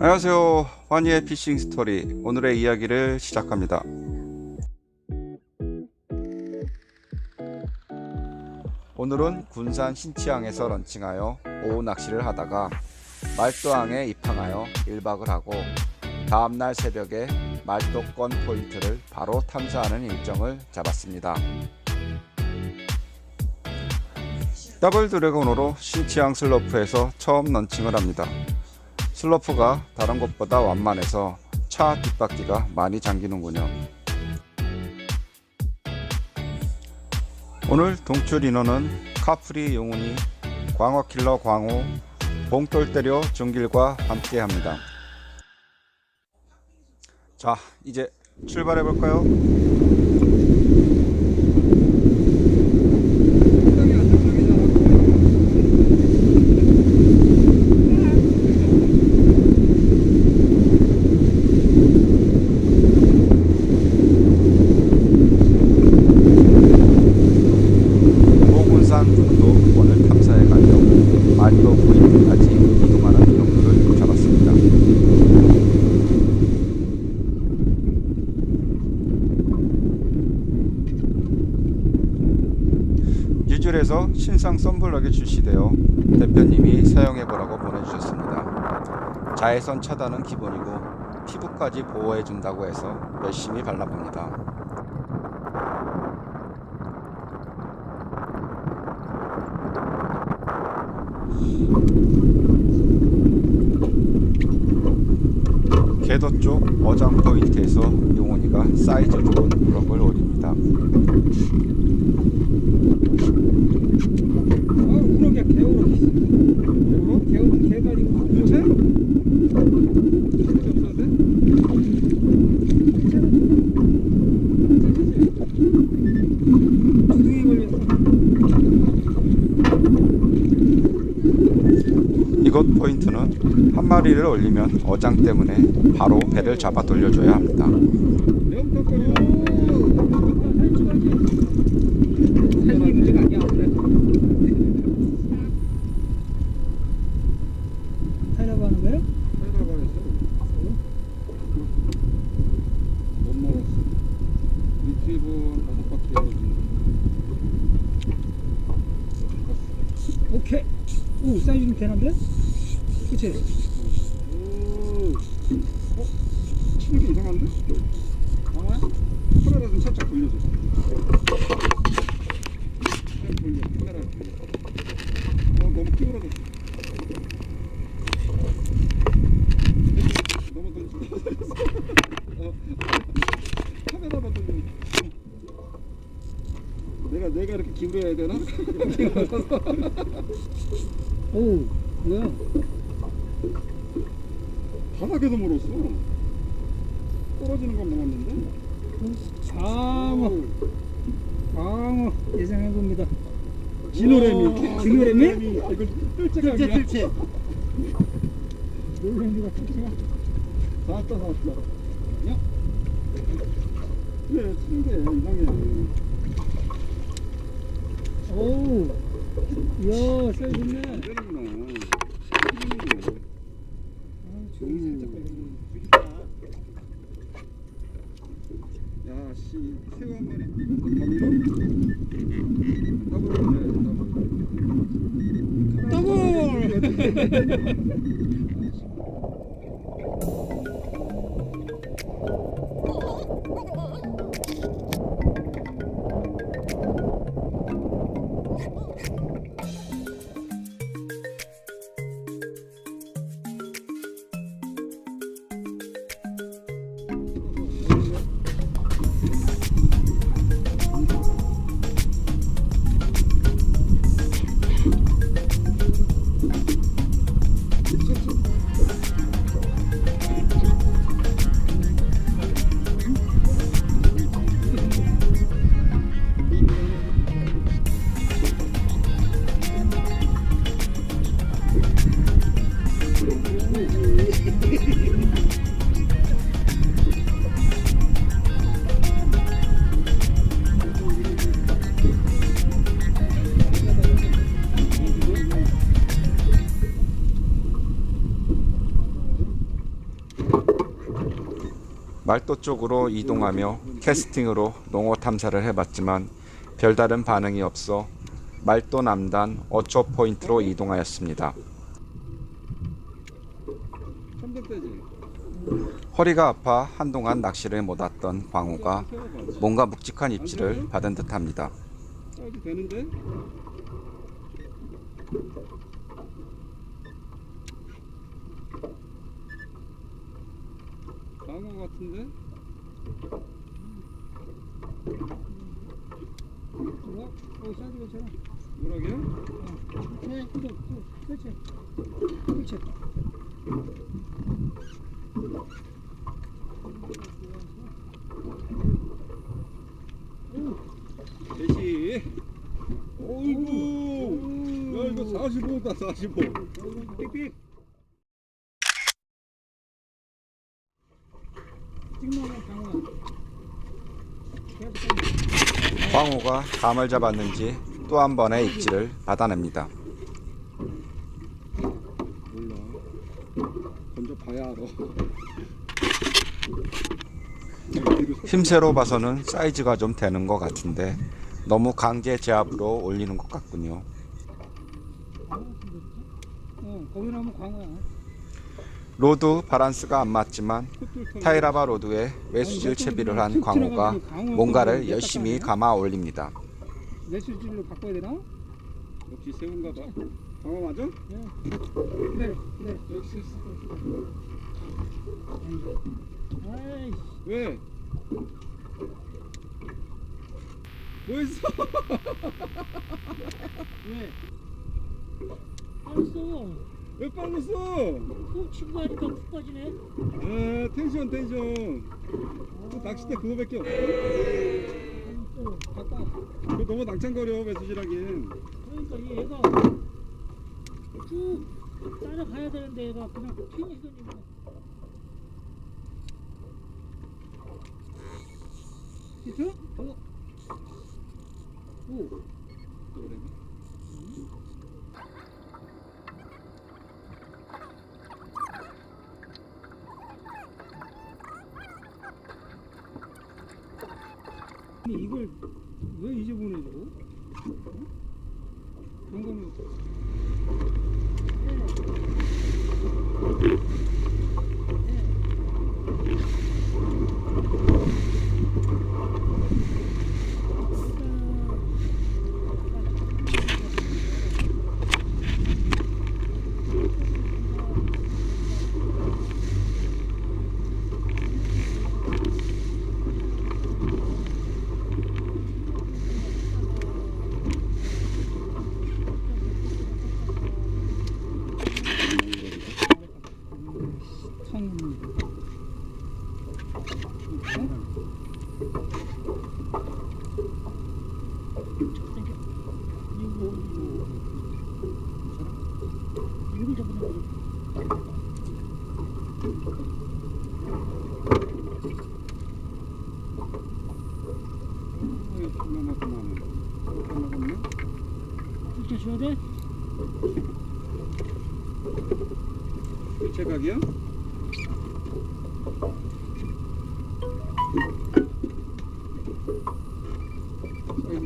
안녕하세요. 환희의 피싱 스토리. 오늘의 이야기를 시작합니다. 오늘은 군산 신치항에서 런칭하여 오후 낚시를 하다가 말도항에 입항하여 1박을 하고 다음날 새벽에 말도권 포인트를 바로 탐사하는 일정을 잡았습니다. 더블 드래곤으로 신치항 슬로프에서 처음 런칭을 합니다. 슬로프가 다른 곳보다 완만해서 차 뒷바퀴가 많이 잠기는군요. 오늘 동출 인원은 카프리 용훈이, 광어킬러 광호, 봉돌 때려 중길과 함께 합니다. 자, 이제 출발해 볼까요? 보군산 군도원을 탐사해 가며 말도 포인트까지 이동하는 경로를 잡았습니다. 유줄에서 신상 썬블럭이 출시되어 대표님이 사용해보라고 보내주셨습니다. 자외선 차단은 기본이고 피부까지 보호해준다고 해서 열심히 발라봅니다. 궤도 쪽 어장 포인트에서 용원이가 사이즈 좋은 블럭을 올립니다. 아, 우럭이야 개우럭. 개우럭? 개우럭 개다리고 그치? 두둥이 걸렸어. 이곳 포인트는 한 마리를 올리면 어장 때문에 바로 배를 잡아 돌려줘야 합니다. 오케이. 오, 사이즈 좀 되는데? 그치? 오, 어? 치는 게 이상한데? 강화야? 카메라 좀 살짝 돌려줘. 돌려, 카메라 돌려. 어, 너무 기울어졌어. 너무 던져. 어, 카메라만 돌려. 내가 내가 이렇게 기울여야 되나? 오, 뭐야? 바닥에도 물었어. 떨어지는 건 먹었는데. 광어 예상해 봅니다. 진노래미. 진노래미? 아, 이거 뜰채감이야. 놀래미가 크지가. 다 왔다 다 왔다. 야. 그래 치는 게 이상해. 오, 이야, 사이즈 있네. 때리구나. 아, 종이 살짝 걸렸네. 야, 씨, 새우 한 마리 더 밀어? 더블 더블! 말도 쪽으로 이동하며 캐스팅으로 농어 탐사를 해봤지만 별다른 반응이 없어 말도 남단 어초 포인트로 이동하였습니다. 허리가 아파 한동안 낚시를 못 왔던 세워봐. 뭔가 묵직한 입질을 받은 듯합니다. 되는데? 광어 같은데? 어, 어, 사이즈 괜찮아. 뭐라게요? 네, 이거, 이거, 그렇지. 그렇지. 대시. 어이구. 야 이거 45다 45. 삑삑. 찍먹은 강원. 광호가 감을 잡았는지 또 한 번의 입질을 받아냅니다. 몰라. 먼저 봐야 알아. 힘새로 봐서는 사이즈가 좀 되는 것 같은데 너무 강제 제압으로 올리는 것 같군요. 어, 거기 나면 광어야. 로드 바란스가 안 맞지만 타이라바 로드에 외수질 채비를 한 광호가 뭔가를 열심히 감아 올립니다. 내수질로 바꿔야 되나? 역시 새우인가 봐. 광어 맞아? 네, 네. 역시. 아이씨. 왜? 뭐 했어? 왜? 알았어. 왜 빨랐어? 푹 치고 하니까 푹 빠지네. 아 텐션 텐션. 또 낚싯대 그거밖에 없어. 또 바꿔. 그거 너무 낭창거려 매수질하긴. 그러니까 이 얘가 쭉 따라가야 되는데 얘가 그냥 튀니 던지고. 진짜? 어? 오. 근데 이걸 왜 이제 보내줘? 어? 그런 성 이거 잡는 거지. 아, 그만 그만. 그만 그만. 진짜 줘야 돼? 교체 각이야? 사이즈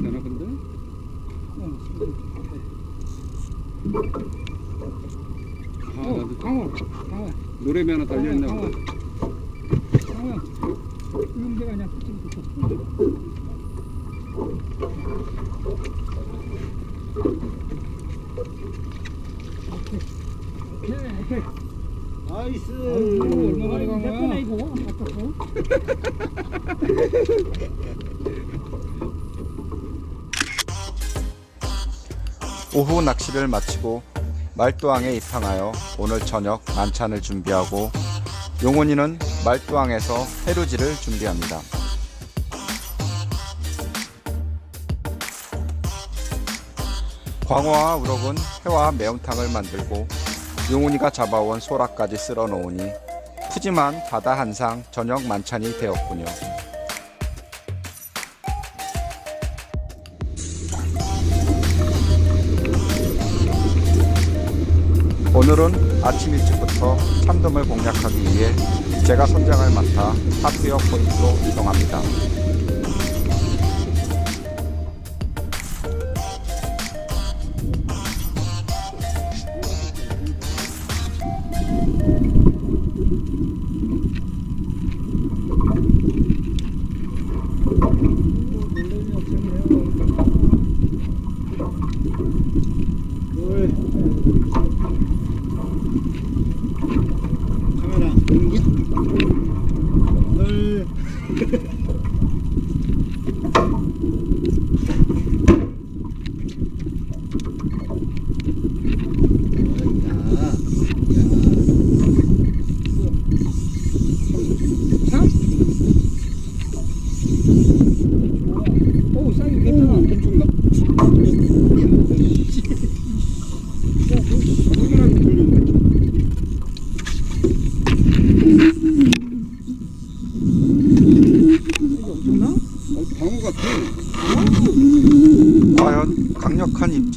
되나 근데? 아 어, 나도 강호, 노래미 하나 달려있나 강호, 보다 강호. 이런 데가 그냥 붙이고 있어. 오케이, 오케이. 나이스 아이고, 얼마나 이거 내 거네 이거. 아깝고. 오후 낚시를 마치고 말도항에 입항하여 오늘 저녁 만찬을 준비하고 용훈이는 말도항에서 해루지를 준비합니다. 광어와 우럭은 회와 매운탕을 만들고 용훈이가 잡아온 소라까지 쓸어 놓으니 푸짐한 바다 한상 저녁 만찬이 되었군요. 오늘은 아침 일찍부터 참돔을 공략하기 위해 제가 선장을 맡아 탑기어 포인트로 이동합니다.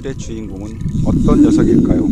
입질의 주인공은 어떤 녀석일까요?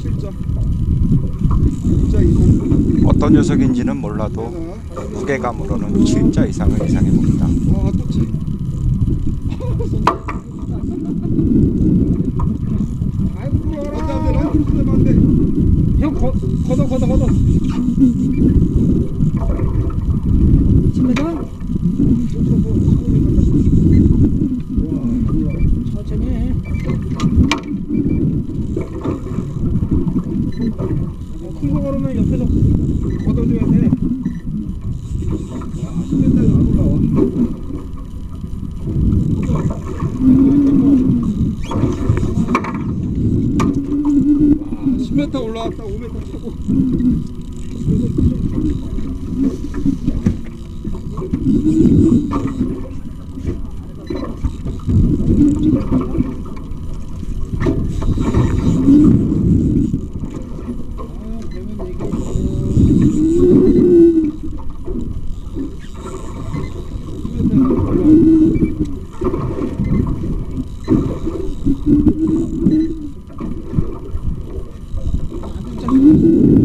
실점 진짜 이상 어떤 녀석인지는 몰라도 무게감으로는 7자 이상을 예상해 봅니다. 형 거, 걷어 걷어 걷어 10m? 천천히 해 어, 큰거 걸으면 옆에서 걷어줘야 돼 와 신경대도 안 올라와 와 10m 올라왔다. 5m 타고 you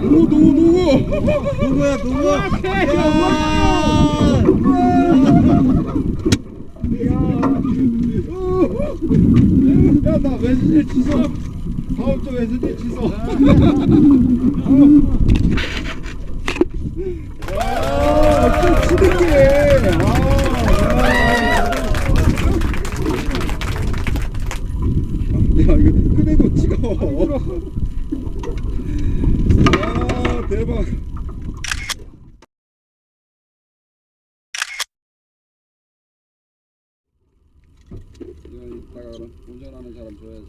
누구 누구 누구? 누구야 누구 야나 왼손 취소 다음 주 왼손 취소 아좀 치는 게야 이거 끄내고 찍어 아 대박. 이따가 운전하는 사람 줘야지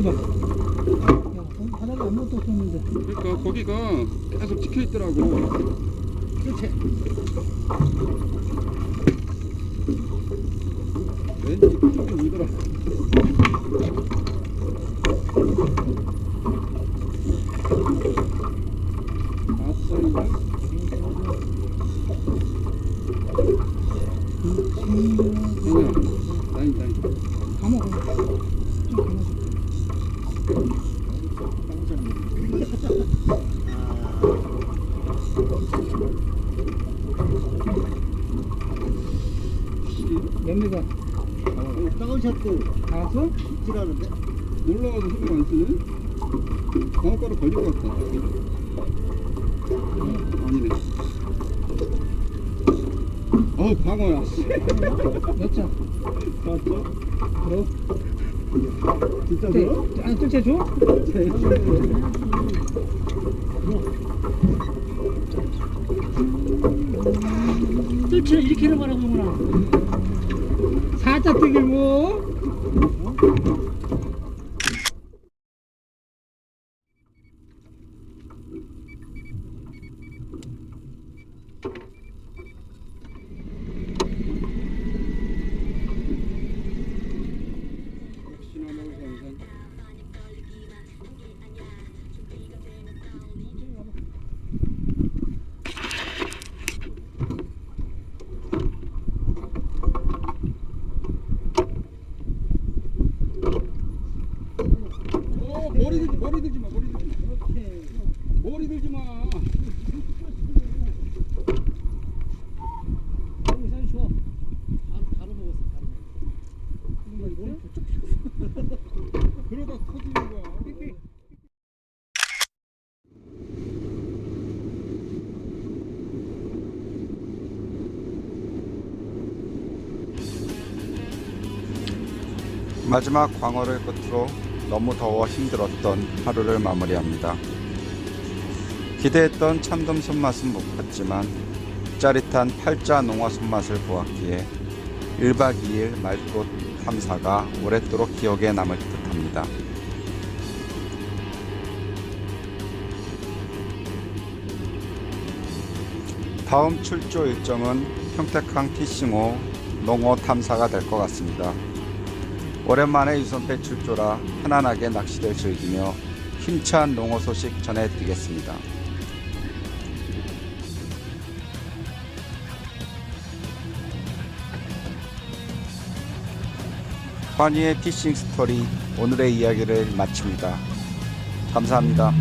올려봐. 야, 거기 바닥에 아무것도 없었는데. 그러니까 거기가 계속 찍혀 있더라고. 그렇지. 왠지 이쪽에 오더라. 아싸인가? 아니야. 나인 나인. 감아, 그럼. 좀 감아줘. 몇 미가? 다운샷도 다 왔어? 있지라는데 올라가서 소리가 안 쓰네. 방어가루 걸린 것 같다. 아니네. 어우 방어야. 씨. 몇 자? 봤어? 들어. 진짜 네. 들어? 아, 뜰채 줘? 뜰채 이렇게 는 말하는구나. 살짝 뜨길고. 머리 들지 머리 들지 마 머리 들지 마. 머리 들지 마. 여기 좋아. 바로 바로 먹었어 바로 먹었어. 그러다 커지는 거야. 마지막 광어를 끝으로 너무 더워 힘들었던 하루를 마무리합니다. 기대했던 참돔 손맛은 못 봤지만 짜릿한 팔자 농어 손맛을 보았기에 1박 2일 말꽃 탐사가 오랫도록 기억에 남을 듯합니다. 다음 출조 일정은 평택항 피싱호 농어 탐사가 될 것 같습니다. 오랜만에 유선배 출조라 편안하게 낚시를 즐기며 힘찬 농어 소식 전해드리겠습니다. 환희의 피싱 스토리 오늘의 이야기를 마칩니다. 감사합니다.